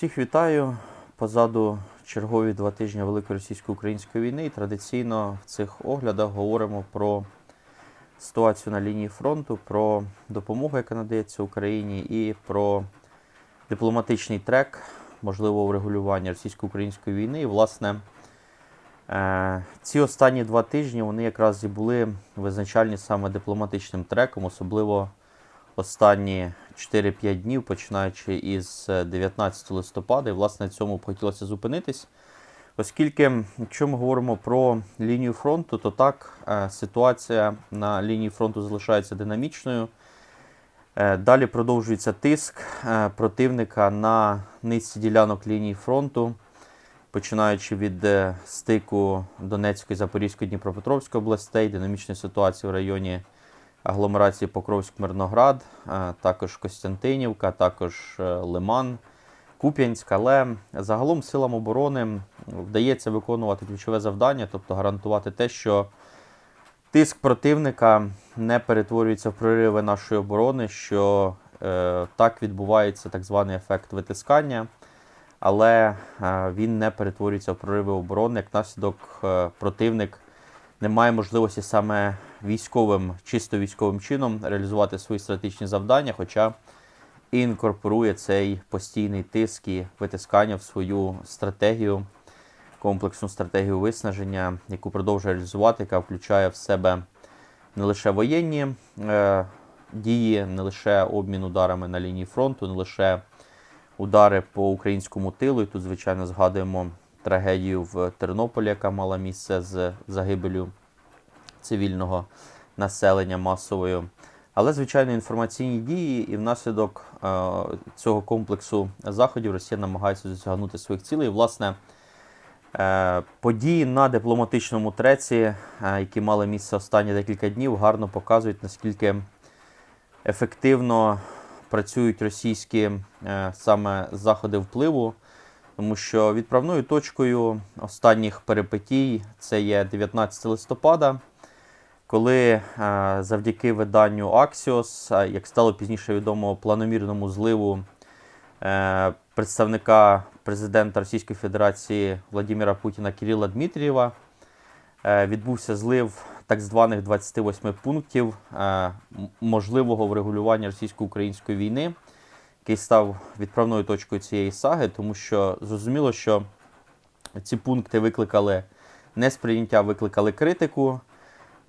Всіх вітаю. Позаду чергові два тижні Великої російсько-української війни. І традиційно в цих оглядах говоримо про ситуацію на лінії фронту, про допомогу, яка надається Україні, і про дипломатичний трек, можливо, врегулювання російсько-української війни. І, власне, е, ці останні два тижні вони якраз і були визначальні саме дипломатичним треком, особливо останні 4-5 днів, починаючи із е, 19 листопада. І, власне, цьому б хотілося зупинитись. Оскільки, якщо ми говоримо про лінію фронту, то так, е, ситуація на лінії фронту залишається динамічною. Е, Далі продовжується тиск е, противника на низці ділянок лінії фронту, починаючи від е, стику Донецької, Запорізької, Дніпропетровської областей, динамічної ситуації в районі агломерації Покровськ-Мирноград, е, також Костянтинівка, також е, Лиман, Куп'янськ. Але загалом силам оборони вдається виконувати ключове завдання, тобто гарантувати те, що тиск противника не перетворюється в прориви нашої оборони, що е, так відбувається так званий ефект витискання, але е, він не перетворюється в прориви оборони. Як наслідок противник не має можливості саме військовим, чисто військовим чином реалізувати свої стратегічні завдання, хоча і інкорпорує цей постійний тиск і витискання в свою стратегію, комплексну стратегію виснаження, яку продовжує реалізувати, яка включає в себе не лише воєнні е, дії, не лише обмін ударами на лінії фронту, не лише удари по українському тилу. І тут, звичайно, згадуємо трагедію в Тернополі, яка мала місце з загибелю цивільного населення масовою. Але, звичайно, інформаційні дії, і внаслідок е, цього комплексу заходів Росія намагається досягнути своїх цілей. І, власне, е, події на дипломатичному треці, е, які мали місце останні декілька днів, гарно показують, наскільки ефективно працюють російські саме заходи впливу. Тому що відправною точкою останніх перипетій це є 19 листопада, коли е, завдяки виданню Axios, е, як стало пізніше відомо, планомірному зливу е, представника президента Російської Федерації Владимира Путіна Кирила Дмитрієва, відбувся злив так званих 28 пунктів можливого врегулювання російсько-української війни який став відправною точкою цієї саги, тому що зрозуміло, що ці пункти викликали несприйняття, викликали критику,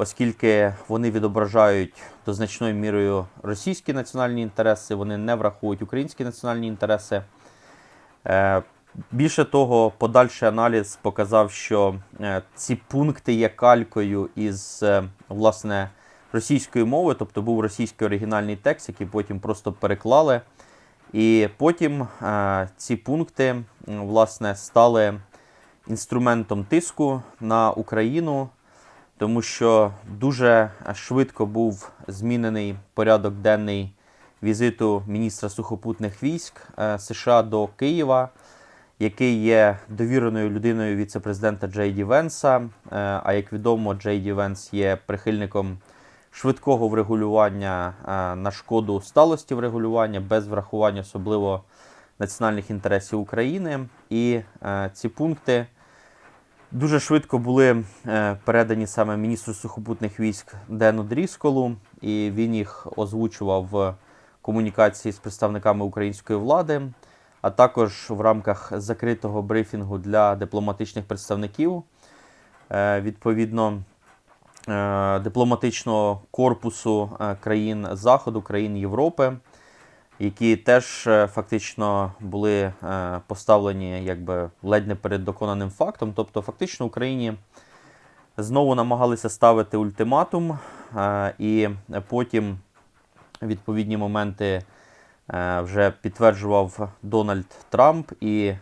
оскільки вони відображають до значною мірою російські національні інтереси, вони не враховують українські національні інтереси. Е, Більше того, подальший аналіз показав, що е, ці пункти є калькою із е, власне російської мови, тобто був російський оригінальний текст, який потім просто переклали. І потім ці пункти власне стали інструментом тиску на Україну, тому що дуже швидко був змінений порядок денний візиту міністра сухопутних військ е, США до Києва, який є довіреною людиною віце-президента Джей Ді Венса. Е, а як відомо, Джей Ді Венс є прихильником швидкого врегулювання е, на шкоду сталості врегулювання без врахування особливо національних інтересів України. І е, ці пункти дуже швидко були е, передані саме міністру сухопутних військ Дену Дрісколу, і він їх озвучував в комунікації з представниками української влади, а також в рамках закритого брифінгу для дипломатичних представників. Е, Відповідно, е, дипломатичного корпусу країн Заходу, країн Європи, які теж е, фактично були е, поставлені якби ледь не перед доконаним фактом. Тобто, фактично Україні знову намагалися ставити ультиматум, е, і потім відповідні моменти вже підтверджував Дональд Трамп і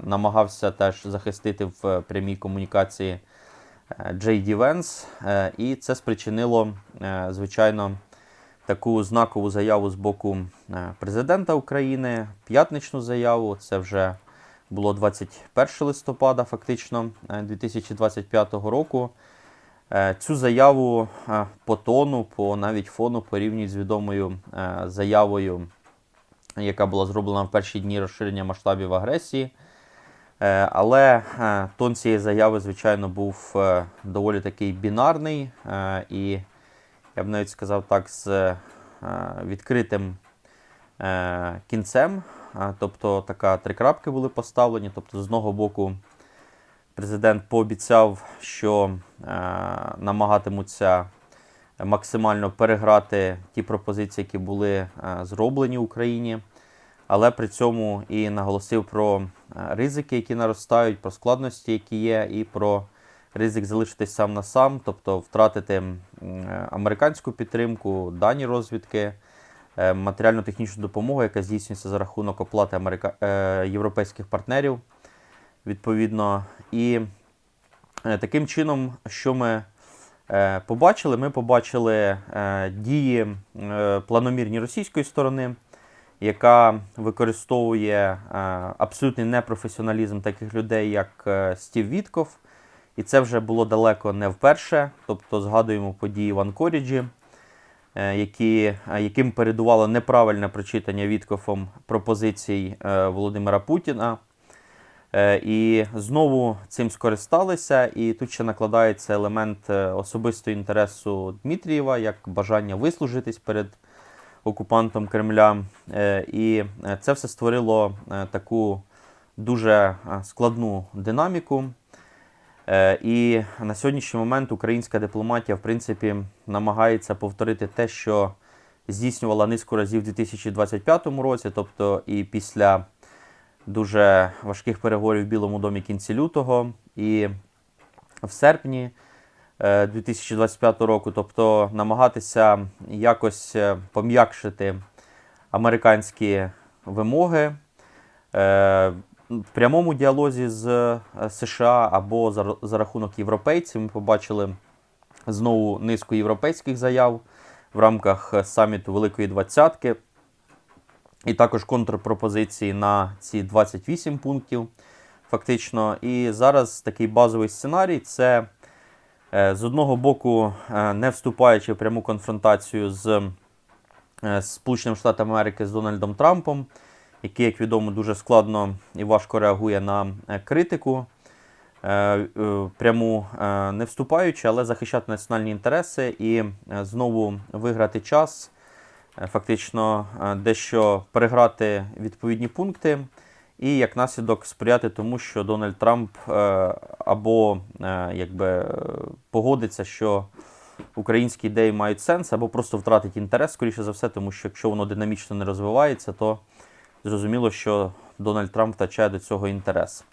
намагався теж захистити в прямій комунікації Джей Ді Венс. І це спричинило, звичайно, таку знакову заяву з боку е, президента України, п'ятничну заяву. Це вже було 21 листопада, фактично, е, 2025 року. Е, Цю заяву е, по тону, по навіть фону порівнюють з відомою е, заявою яка була зроблена в перші дні розширення масштабів агресії. Е, Але е, тон цієї заяви, звичайно, був е, доволі такий бінарний, е, і я б навіть сказав так, з е, відкритим е, кінцем. Тобто така три крапки були поставлені. Тобто, з одного боку, президент пообіцяв, що е, намагатимуться максимально переграти ті пропозиції, які були зроблені Україні, але при цьому і наголосив про ризики, які наростають, про складності, які є, і про ризик залишитись сам на сам, тобто втратити е, американську підтримку, дані розвідки, е, матеріально-технічну допомогу, яка здійснюється за рахунок оплати америка... е, європейських партнерів, відповідно. І таким чином, що ми побачили, ми побачили дії планомірні російської сторони, яка використовує абсолютний непрофесіоналізм таких людей, як Стів Вітков. І це вже було далеко не вперше. Тобто згадуємо події в Анкоріджі, е, які, е, яким передувало неправильне прочитання Віткофом пропозицій е, Володимира Путіна. І знову цим скористалися, і тут ще накладається елемент особистого інтересу Дмитрієва, як бажання вислужитись перед окупантом Кремля. І це все створило таку дуже складну динаміку. Е, І на сьогоднішній момент українська дипломатія, в принципі, намагається повторити те, що здійснювала низку разів у 2025 році, тобто і після дуже важких переговорів в Білому домі кінці лютого і в серпні е, 2025 року, тобто намагатися якось е, пом'якшити американські вимоги е, в прямому діалозі з е, США або за, рахунок європейців. Ми побачили знову низку європейських заяв в рамках е, саміту Великої Двадцятки. І також контрпропозиції на ці 28 пунктів, фактично. І зараз такий базовий сценарій це е, з одного боку, не вступаючи в пряму конфронтацію з Сполученими Штатами Америки з Дональдом Трампом, який, як відомо, дуже складно і важко реагує на е, критику. е, е, Пряму не вступаючи, але захищати національні інтереси і знову виграти час, фактично дещо переграти відповідні пункти, і як наслідок сприяти тому, що Дональд Трамп або якби погодиться, що українські ідеї мають сенс, або просто втратить інтерес, скоріше за все, тому що якщо воно динамічно не розвивається, то зрозуміло, що Дональд Трамп втрачає до цього інтерес.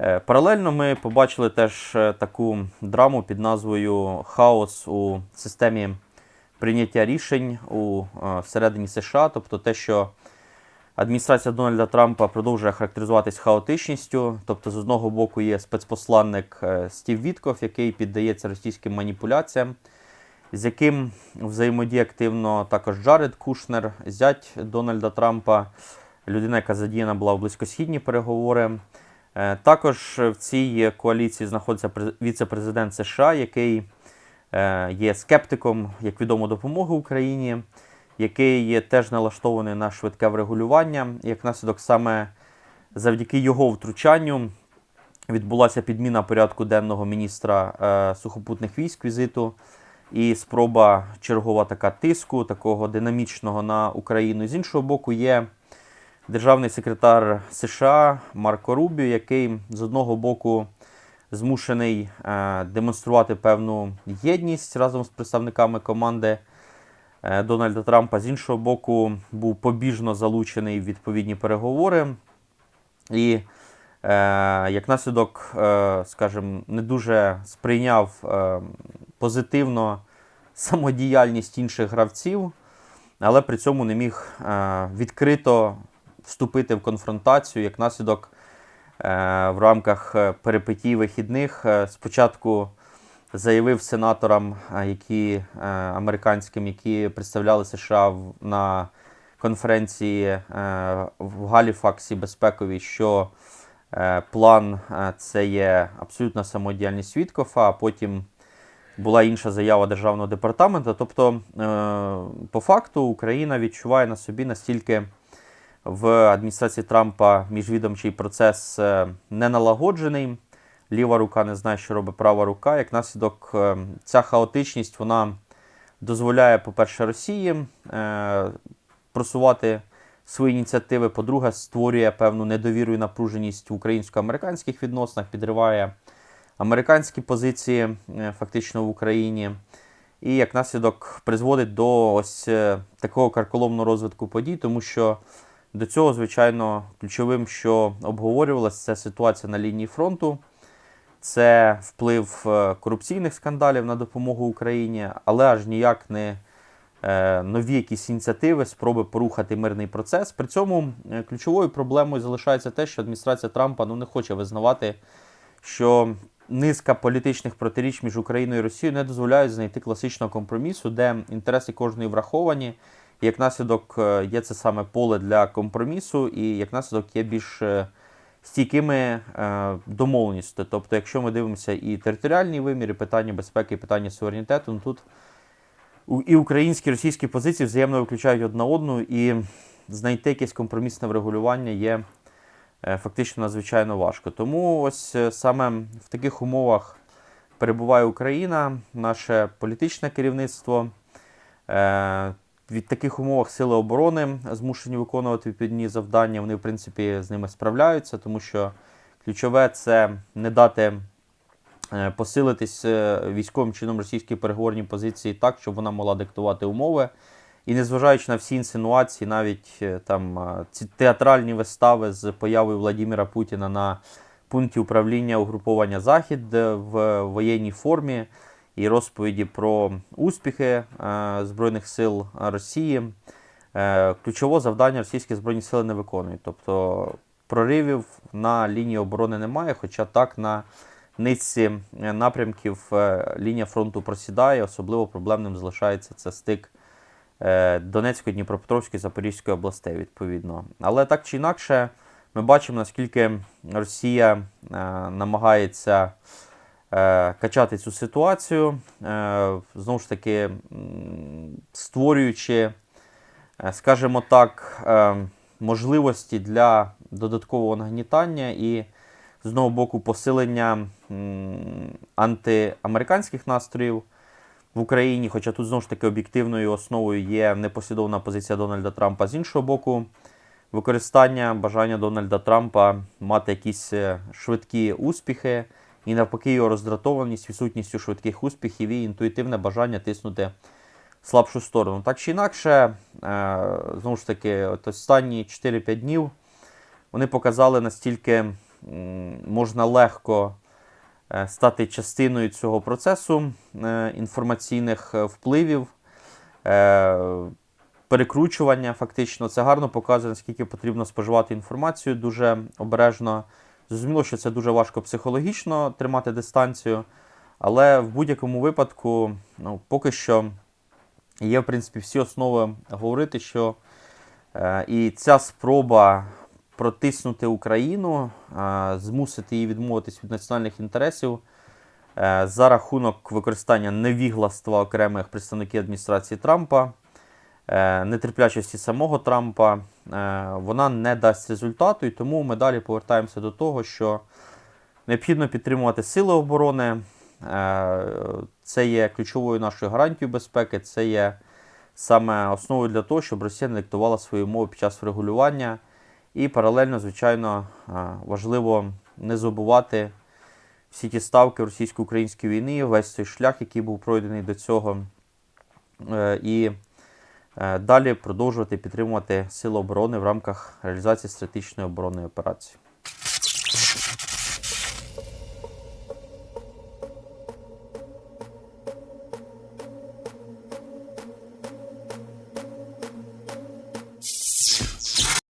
Е, Паралельно ми побачили теж е, таку драму під назвою Хаос у системі прийняття рішень у е, всередині США, тобто те, що адміністрація Дональда Трампа продовжує характеризуватись хаотичністю. Тобто, з одного боку, є спецпосланник Стів Вітков, який піддається російським маніпуляціям, з яким взаємодіє активно також Джаред Кушнер, зять Дональда Трампа, людина, яка задіяна була в близькосхідні переговори. Е, Також в цій коаліції знаходиться віце-президент США, який е, є скептиком, як відомо, допомоги Україні, який є теж налаштований на швидке врегулювання. Як наслідок саме завдяки його втручанню відбулася підміна порядку денного міністра е, сухопутних військ візиту і спроба чергова така тиску, такого динамічного на Україну. З іншого боку, є державний секретар США Марко Рубіо, який з одного боку змушений е, демонструвати певну єдність разом з представниками команди е, Дональда Трампа. З іншого боку, був побіжно залучений в відповідні переговори. І е, як наслідок, скажімо, не дуже сприйняв позитивно самодіяльність інших гравців, але при цьому не міг відкрито вступити в конфронтацію як наслідок е, в рамках е, перипетій вихідних. е, Спочатку заявив сенаторам, які американським, які представляли США на конференції в Галіфаксі безпековій, що план це є абсолютна самодіяльність Віткофа, а потім була інша заява Державного департаменту. Тобто, по факту, Україна відчуває на собі настільки в адміністрації Трампа міжвідомчий процес е, не налагоджений. Ліва рука не знає, що робить права рука. Як наслідок, е, ця хаотичність вона дозволяє, по-перше, Росії е, просувати свої ініціативи. По-друге, створює певну недовіру і напруженість в українсько-американських відносинах, підриває американські позиції фактично в Україні. І як наслідок призводить до ось такого карколомного розвитку подій, тому що до цього, звичайно, ключовим, що обговорювалося, це ситуація на лінії фронту, це вплив е, корупційних скандалів на допомогу Україні, але аж ніяк не е, нові якісь ініціативи, спроби порухати мирний процес. При цьому е, ключовою проблемою залишається те, що адміністрація Трампа ну, не хоче визнавати, що низка політичних протиріч між Україною і Росією не дозволяють знайти класичного компромісу, де інтереси кожної враховані. І як наслідок е, є це саме поле для компромісу, і як наслідок є більш е, стійкими е, домовленістю. Тобто, якщо ми дивимося і територіальні виміри, питання безпеки, і питання суверенітету, ну тут і українські і російські позиції взаємно виключають одна одну, і знайти якесь компромісне врегулювання є фактично надзвичайно важко. Тому ось саме в таких умовах перебуває Україна, наше політичне керівництво. Від таких умовах сили оборони змушені виконувати відповідні завдання. Вони, в принципі, з ними справляються, тому що ключове це не дати е, посилитись е, військовим чином російській переговорній позиції так, щоб вона могла диктувати умови. І незважаючи на всі інсинуації, навіть е, там ці театральні вистави з появою Владимира Путіна на пункті управління угруповання Захід в воєнній формі і розповіді про успіхи е, Збройних сил Росії. Е, ключове завдання російські збройні сили не виконують. Тобто проривів на лінії оборони немає, хоча так на низці е, напрямків лінія фронту просідає. Особливо проблемним залишається це стик Донецької, Дніпропетровської, Запорізької областей, відповідно. Але так чи інакше, ми бачимо, наскільки Росія намагається качати цю ситуацію, е, знову ж таки, створюючи, е, скажімо так, е, можливості для додаткового нагнітання і з одного боку посилення антиамериканських настроїв в Україні, хоча тут знову ж таки об'єктивною основою є непослідовна позиція Дональда Трампа. З іншого боку, використання бажання Дональда Трампа мати якісь е, швидкі успіхи, і навпаки, його роздратованість відсутністю швидких успіхів і інтуїтивне бажання тиснути слабшу сторону. Так чи інакше, е, знову ж таки, от останні 4-5 днів вони показали настільки можна легко е, стати частиною цього процесу е, інформаційних впливів, перекручування фактично. Це гарно показує, наскільки потрібно споживати інформацію дуже обережно. Зрозуміло, що це дуже важко психологічно тримати дистанцію, але в будь-якому випадку, ну, поки що є, в принципі, всі основи говорити, що е, і ця спроба протиснути Україну, е, змусити її відмовитись від національних інтересів е, за рахунок використання невігластва окремих представників адміністрації Трампа, нетерплячості самого Трампа, е, вона не дасть результату, і тому ми далі повертаємося до того, що необхідно підтримувати сили оборони. Е, Це є ключовою нашою гарантією безпеки, це є саме основою для того, щоб Росія не диктувала свої умови під час врегулювання. І паралельно, звичайно, е, важливо не забувати всі ті ставки російсько-української війни, весь той шлях, який був пройдений до цього. Е, І е, далі продовжувати підтримувати сили оборони в рамках реалізації стратегічної оборонної операції.